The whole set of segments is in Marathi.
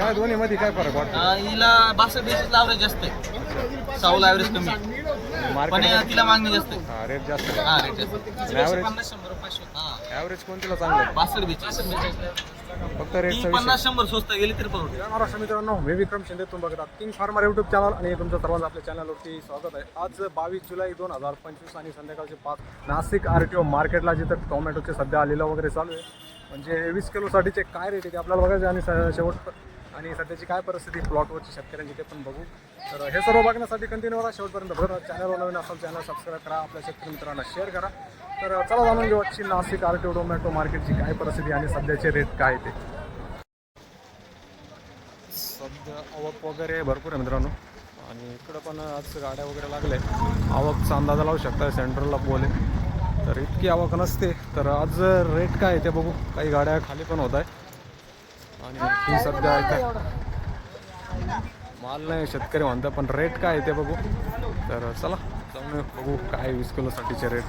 काय दोन्ही मध्ये काय फरक वाटतो? अं, हिला बासष्ट बेसीस ॲव्हरेज जास्त आहे साऊला ॲव्हरेज कमी. पण मार्केट तिला मागणी जास्त आहे. हा रेट जास्त हा रेट जास्त ॲव्हरेज हा. ॲव्हरेज कोणतीला चांगलं आहे? बासष्ट बेचाळीस फक्त ती रेटचा पन्नास शंभर स्वस्त गेली तरी परवडते. महाराष्ट्र मित्रांनो मी विक्रम शिंदे तुम्ही बघतात किंग फार्मर युट्यूब चॅनल आणि तुमचं सर्वांचं आपल्या चॅनलवरती स्वागत आहे. आज बावीस जुलै दोन हजार पंचवीस आणि संध्याकाळचे पाच. नाशिक आर टी ओ मार्केटला जिथं टोमॅटोचे सध्या आलेलं वगैरे चालू आहे. म्हणजे वीस किलोसाठीचे काय रेट आहे ते आपल्याला बघायचं आहे आणि स- शेवट आणि सध्याची काय परिस्थिती प्लॉटवरची शेतकऱ्यांची ते पण बघू. तर हे सर्व बघण्यासाठी कंटिन्यू राहा. शेवटपर्यंत बघा चॅनलवर नवीन असाल चॅनल सबस्क्राईब करा. आपल्या शेतकरी मित्रांना शेअर करा. तर चला जाणून घेऊ आजची नाशिक आर टी टोमॅटो मार्केटची काय परिस्थिती आणि सध्याचे रेट काय ते. सध्या आवक वगैरे भरपूर आहे मित्रांनो. आणि इकडं पण आज गाड्या वगैरे लागल्या आहेत आवकचा अंदाजा लावू शकता सेंट्रलला बोले. तर इतकी आवक नसते. तर आज रेट काय आहे ते बघू. काही गाड्या खाली पण होत आहे आणि ही सध्या इथं माल नाही शेतकरी म्हणतात पण रेट काय आहे ते बघू. तर चला जाऊन बघू काय वीस किलोसाठीचे रेट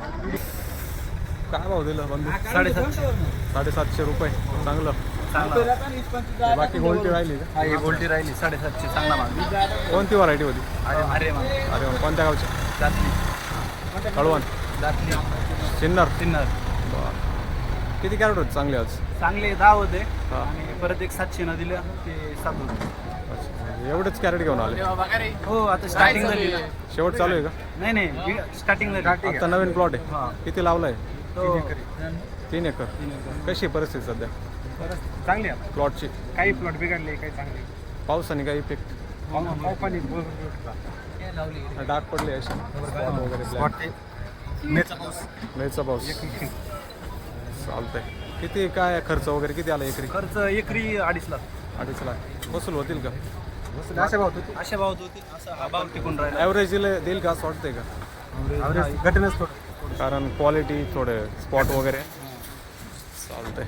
काय भाव दिलं बंधू? साडेसातशे. साडेसातशे रुपये. चांगलं. बाकी गोल्टी राहिली का? गोल्टी राहिली. साडेसातशे. चांगला माल. कोणती व्हरायटी होती? अरे अरे वा, कोणत्या गावची? कळवण दातली सिन्नर. सिन्नर. बरं. किती कॅरेट होते? चांगले आज. चांगले दहा होते. हा. आणि परत एक सातशे न दिलं ते सात होते. अच्छा, एवढेच कॅरेट घेऊन आले. हो आता स्टार्टिंग झाली. शेवट चालू आहे का? नाही नाही स्टार्टिंग झाली. आता नवीन प्लॉट हा. आहे किती लावलाय? तो तीन एकर कशी आहे परिस्थिती सध्या? चांगली आहे. प्लॉटची काही प्लॉट बिघडले काही चांगले. पावसाने काही इफेक्ट पाणी डाग पडले असे. वगैरे black. मेचा पाऊस. चालतंय. किती काय खर्च वगैरे किती आला एकरी? खर्च एकरी अडीच लाख. अडीच लाख. वसूल होतील का? अशा भाव होती अशा भाव होती असा हा भाव टिकून राहिला. ॲव्हरेज दिलं देईल का असं वाटतंय का? घटनेच थोडं. कारण क्वालिटी थोडे स्पॉट वगैरे. चालतंय.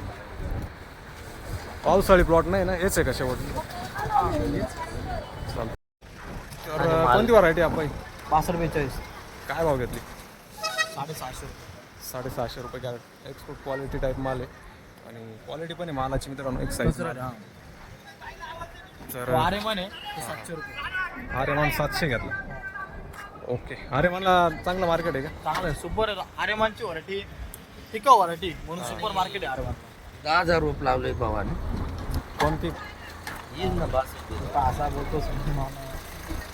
पावसाळी प्लॉट नाही ना? हेच आहे का शेवट चालतं तर कोणती व्हरायटी आपण पासष्ट बेचाळीस. काय भाव घेतली? साडेसहाशे. साडेसहाशे रुपये कॅरेट. एक्सपोर्ट क्वालिटी टाईप माल आहे. आणि क्वालिटी पण आहे मालाची मित्रांनो एक साईज तर अरे म्हणे सातशे रुपये. आर्यमान सातशे घेतला. ओके. आर्यमानला चांगलं मार्केट आहे का? चांगलं आहे सुपर आरेमानची व्हरायटी टिकाऊ व्हरायटी म्हणून सुपर मार्केट आहे आरेमान. दहा हजार रुपये लावले भावाने. कोणती? येईल ना बस. असा बोलतो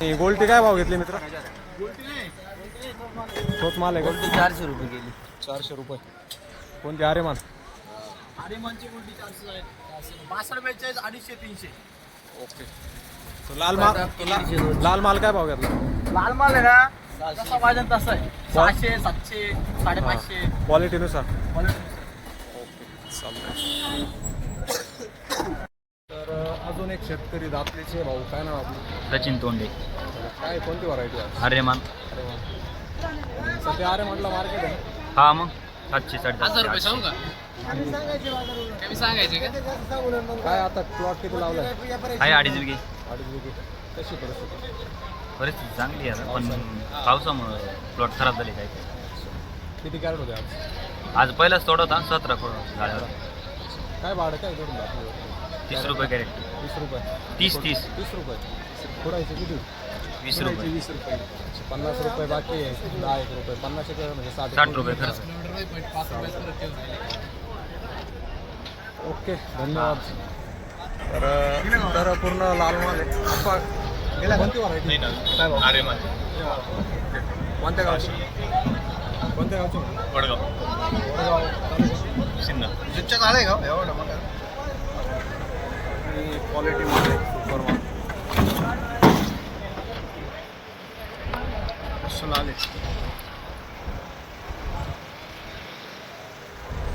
ही गोल्टी काय भाव घेतली मित्र? तोच माल आहे का? चारशे रुपये गेली. चारशे रुपये. कोणती आर्यमान आरेमानची उलटी चारशे आहेत. बासष्ट बेचाळीस अडीचशे तीनशे. ओके. तो लाल माल ला- लाल माल काय भाव घेतला? लाल माल आहे ना जसा वाजन तसा आहे. सहाशे सातशे साडेपाचशे. क्वालिटीनुसार तर अजून एक शेतकरी दातलीचे भाऊ काय नाव आपलं? सचिन तोंडे. काय कोणती व्हरायटी आहे? आर्यमान. अरे वा. सध्या अरे म्हटलं मार्केट आहे ना? हा मग. सातशे साडेसातशे आठशे. काय आता प्लॉट किती लावलाय? आहे अडीच विघे अडीच विके कशी परिस्थिती? परिस्थिती चांगली आहे आता, पण पावसामुळे. प्लॉट खराब झाले काय? काय किती कॅरेट होते आज? आज पहिलाच तोडा होता सतरा करोड गाड्यावर काय भाडं काय करून आपलं तीस रुपये कॅरेट. वीस रुपये. तीस तीस. तीस रुपये. फोडायचे किती? वीस फोडायचे रुपये वीस रुपये. पन्नास रुपये बाकी आहे. दहा एक रुपये. पन्नास रुपये म्हणजे साठ साठ रुपये खर्च. ओके धन्यवाद. तर तर पूर्ण लाल माल आहे. कोणती व्हरायटी काय. कोणत्या गावची? कोणत्या गावची वडगाव. क्वालिटी मध्ये सुपर माल. आले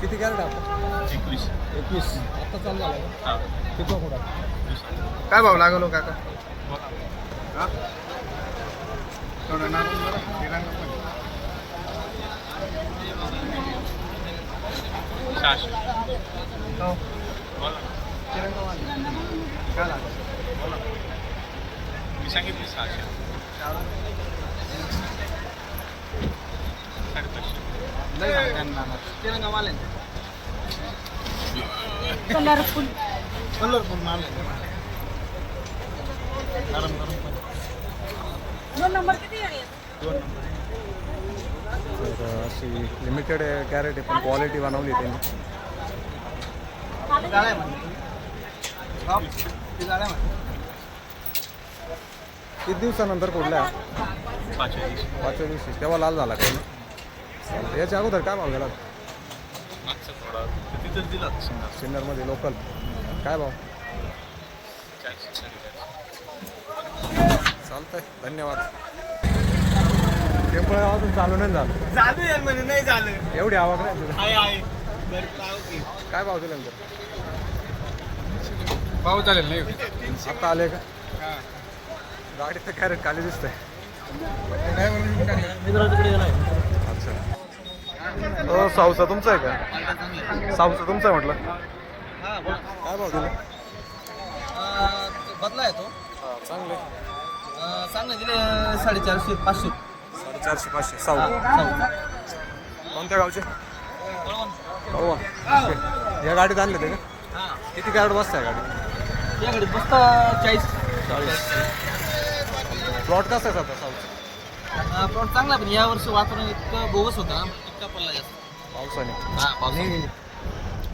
किती कॅरेट आपण एकवीस. एकवीस. आता चालू झालं का? किती कुठं काय भाव लागलो काका? हा? थोडं नाचून पण. हो. तिरंगा वाले. काय लागलं? लय झालं त्यांना ना. तिरंगा कलरफुल माल आहे गरम गरम दोन नंबर किती आहे? दोन नंबर. अशी लिमिटेड गॅरेट आहे पण क्वालिटी बनवली त्यांनी. किती दिवसानंतर फोडल्या पाचव्या दिवशी. पाचव्या दिवशी. तेव्हा लाल झाला काही चालतं याच्या अगोदर काय भाव गेला? दिला समजा सिन्नरमध्ये लोकल काय भाव? चालतंय. धन्यवाद. टेम्पल अजून चालू नाही झालं. झालं यार म्हणजे नाही झालं. एवढी आवक नाही तुला? आहे आहे आहे. काय भाव दिला नंतर? भाऊ चालेल नाही आता आले का? गाडी तर कॅरेट खाली दिसतंय. तिकडे गेलाय अच्छा हो साऊचा तुमचा आहे का? साऊचा तुमचा आहे म्हटलं. हा काय भाव दिला? बदला आहे तो. चांगले चांगले दिले साडेचारशे पाचशे. साडेचारशे पाचशे. साऊ कोणत्या गावचे? हो. या गाडीत आणले ते का? किती कॅरेट बसताय गाडी याकडे बसता चाळीस. चाळीस. प्लॉट कसा आहे आता साऊचा प्लॉट चांगला पण या वर्षी वातावरण इतकं बोगस होतं इतका पडला जास्त. पावसाने. हा पाऊस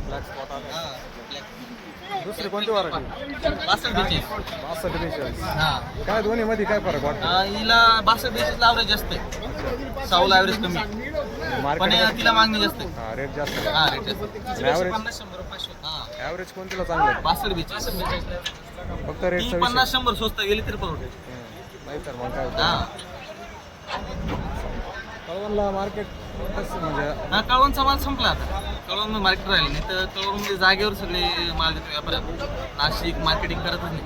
ब्लॅक स्पॉट आले. हा. दुसरी कोणती वरायटी बासष्ट बेचाळीस. बासष्ट बेचाळीस. हा. काय दोन्ही मध्ये काय फरक वाटतं? अं, हिला बासष्ट बेचाळीसला ॲव्हरेज जास्त आहे. साऊला ॲव्हरेज कमी पण मार्केट तिला मागणी जास्त आहे. हा रेट जास्त हा रेट जास्त Average? पन्नास शंभर पाचशे हा. ॲव्हरेज कोणतीला चांगलं आहे? बासष्ट बेचाळीस. फक्त ती विषय पन्नास शंभर स्वस्त गेली तरी परवडेल. नाही तर मग काय हा. होतं कळवणला मार्केट कसं म्हणजे हा कळवणचा माल संपला आता. कळवण मार्केट राहिले नाही तर कळवणमध्ये जागेवर सगळे माल देतो व्यापाऱ्या नाशिक मार्केटिंग करतच नाही.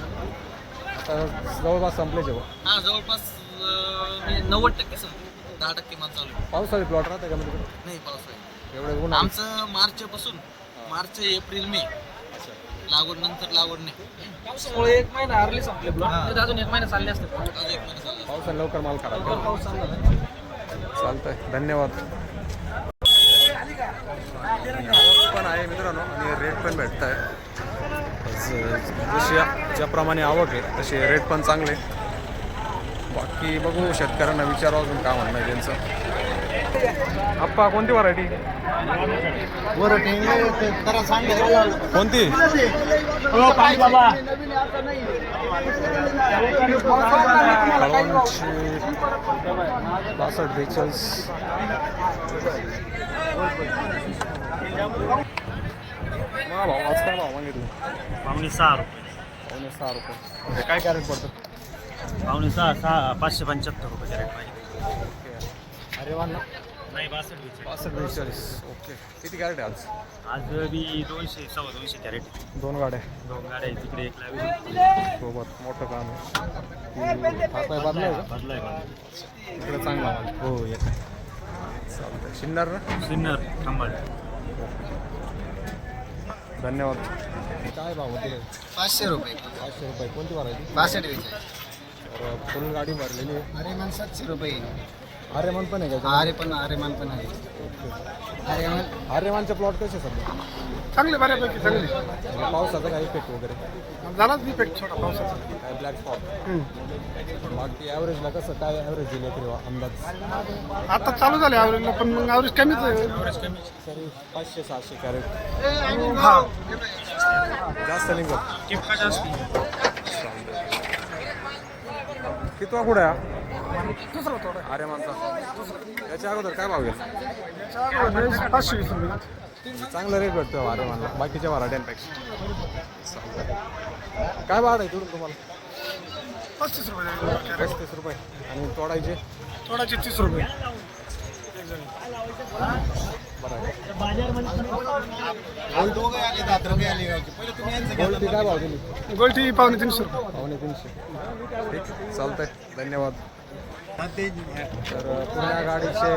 आता जवळपास संपले जेव्हा. हा जवळपास अं, म्हणजे नव्वद टक्के संपलं. दहा टक्के माल चालू आहे. पावसाळी प्लॉट राहते का म्हणजे? नाही पावसाळ्यात एवढे ऊन आमचं मार्चपासून मार्च एप्रिल मे. लागवड नंतर लागवड नाही. पावसामुळे एक महिना अर्ली संपले अजून एक महिना चालले असते अजून एक महिना चालले पावसाने लवकर माल खराब केला. पाऊस चालला चालतंय. धन्यवाद. पण आहे मित्रांनो आणि रेट पण भेटत आहे जशी ज्याप्रमाणे आवक आहे तसे रेट पण चांगले बाकी बघू शेतकऱ्यांना विचारावं अजून काय म्हणणं आहे त्यांचं. आप्पा कोणती व्हरायटी कोणती? कळवणची बासष्ट बेचाळीस. मा भाऊ आज काय भाव मागितलं? पावणे सहा रुपये. पावणे सहा रुपये. म्हणजे काय कॅरेट पडतं? पावणे सहा सहा पाचशे पंच्याहत्तर रुपये कॅरेट पाहिजे. अरे वा ना. नाही बासष्ट बेचाळीस ओके. किती कॅरेट आहे आज? आज बी दोनशे सव्वा दोनशे कॅरेट दोन गाड्या. दोन गाड्या तिकडे एक लावी. सोबत मोठं काम आहे. की हात पाय बदलाय. का इकडे चांगला माल. हो येत चालतंय. शिन्नर ना? सिन्नर थांबा धन्यवाद. काय भाव होते? पाचशे रुपये. पाचशे रुपये. कोणती व्हरायटी बासष्ट बेचाळीस तर फुल गाडी भरलेली आहे. अरे मान सातशे रुपये. आर्यमान पण आहे का? आरे पण आरे मान पण आहे. अरे आर्यमानचे प्लॉट कसे सध्या? चांगले बऱ्यापैकी चांगले. पावसाचा काय इफेक्ट वगैरे? झालाच मी पेट छोटा पावसाचा. काय ब्लॅक स्पॉट बाकी ॲव्हरेजला कसं काय ॲव्हरेज दिले तरी अंदाज? आता चालू झाले ॲव्हरेजला पण मग ॲव्हरेज कमीच आहे. तरी पाचशे सहाशे कॅरेट हा. जास्त निघत कितवा कुठे आहे दुसरा थोडा अरे माणसा. याच्या अगोदर काय भाव गेला? पाचशे वीस रुपये चांगला रेट भेटतो अरे मानला बाकीच्या मराठ्यांपेक्षा काय भाव आहे तिकडून तुम्हाला? पस्तीस रुपये. पस्तीस रुपये आणि तोडायचे? थोडाचे तीस रुपये बरं आहे. गोल्टी काय भाव दिली? गोल्टी पावणे तीनशे रुपये. पावणे तीनशे. ठीक चालतंय. धन्यवाद. तर पुण्या गाडीचे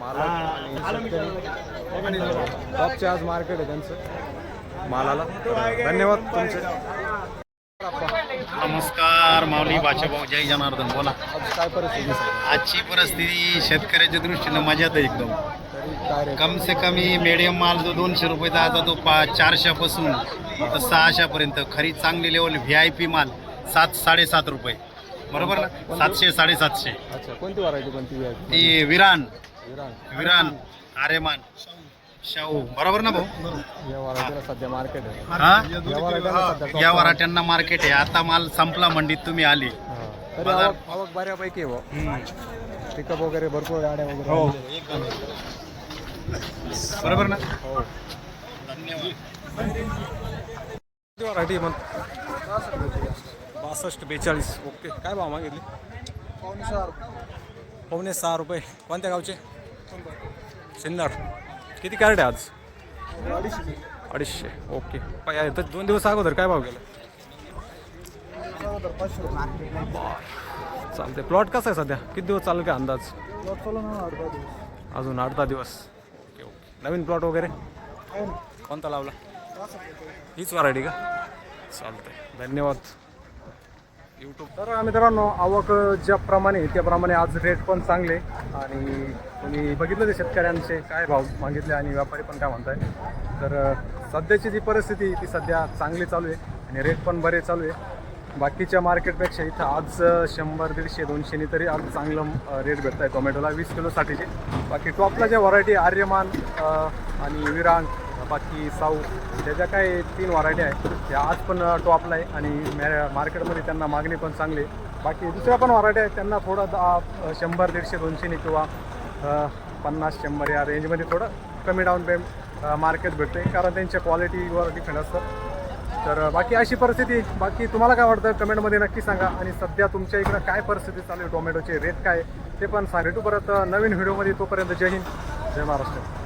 मालक आणि टॉपचे आज मार्केट आहे त्यांचं. मालाला. धन्यवाद तुमचे. नमस्कार माऊली भाऊ. जय जनार्दन. बोला. आज काय परिस्थिती? आजची परिस्थिती शेतकऱ्याच्या दृष्टीनं मजात आहे एकदम. कम से कमी मीडियम माल जो दोनशे रुपयाचा आता तो पा चारशेपासून तर सहाशेपर्यंत. खरी चांगली लेवल व्ही आय पी माल सात साडेसात रुपये. बरोबर ना? सातशे साडेसातशे. अच्छा कोणती व्हरायटी कोणती आहे? ती विरान. विरान. विरान आरेमान शाहू. बरोबर ना भाऊ? या व्हरायटीला सध्या मार्केट आहे. हा? या व्हरायटीला सध्या top या ला- वराट्यांना मार्केट आहे. आता माल संपला मंडीत तुम्ही आली. हा. तरी बाजार- आवक आवक बऱ्यापैकी आहे बुवा. पिकअप वगैरे भरपूर गाड्या वगैरे. हो. आहेत. बरोबर ना? हो. किती व्हरायटी मग? बासष्ट बेचाळीस. ओके. काय भाव मागितली? पावणे सहा पावणे सहा रुपये. कोणत्या गावचे? सिन्नर. किती कॅरेट आहे आज? अडीचशे. अडीचशे. ओके. तर दोन दिवस अगोदर काय भाव गेला? रुपये चालते प्लॉट कसा आहे सध्या? किती दिवस चालू काय अंदाज? अजून आठ दहा दिवस. Okay okay. नवीन प्लॉट वगैरे? कोणता लावला? पासष्ट रुपये हीच व्हरायटी का? चालतंय. धन्यवाद. यूट्यूब तर मित्रांनो आवक ज्याप्रमाणे त्याप्रमाणे आज रेट पण चांगले. आणि तुम्ही बघितलं ते शेतकऱ्यांचे काय भाव मागितले आणि व्यापारी पण काय म्हणताय. तर सध्याची जी परिस्थिती ती सध्या चांगली चालू आहे आणि रेट पण बरे चालू आहे. बाकीच्या मार्केटपेक्षा इथं आज शंभर दीडशे दोनशेनी तरी आज चांगलं रेट भेटत आहे टोमॅटोला वीस किलोसाठीचे बाकी टॉपला ज्या व्हरायटी आर्यमान आणि विरांग बाकी साऊ त्या ज्या काही तीन व्हरायटी आहेत त्या आज पण टॉपला आहे आणि मॅ- मार्केटमध्ये त्यांना मागणी पण चांगली बाकी दुसऱ्या पण व्हरायटी आहेत त्यांना थोडं दहा शंभर दीडशे दोनशेने किंवा पन्नास शंभर या रेंजमध्ये थोडं कमी डाऊन पेमेंट मार्केट भेटते कारण त्यांच्या क्वालिटीवर डिपेंड असतं. तर बाकी अशी परिस्थिती बाकी तुम्हाला काय वाटतं? कमेंटमध्ये नक्की सांगा. आणि सध्या तुमच्या इकडं काय परिस्थिती चालू आहे? टोमॅटोचे रेट काय ते पण सांगा. भेटू परत नवीन व्हिडिओमध्ये तोपर्यंत जय हिंद. जय महाराष्ट्र.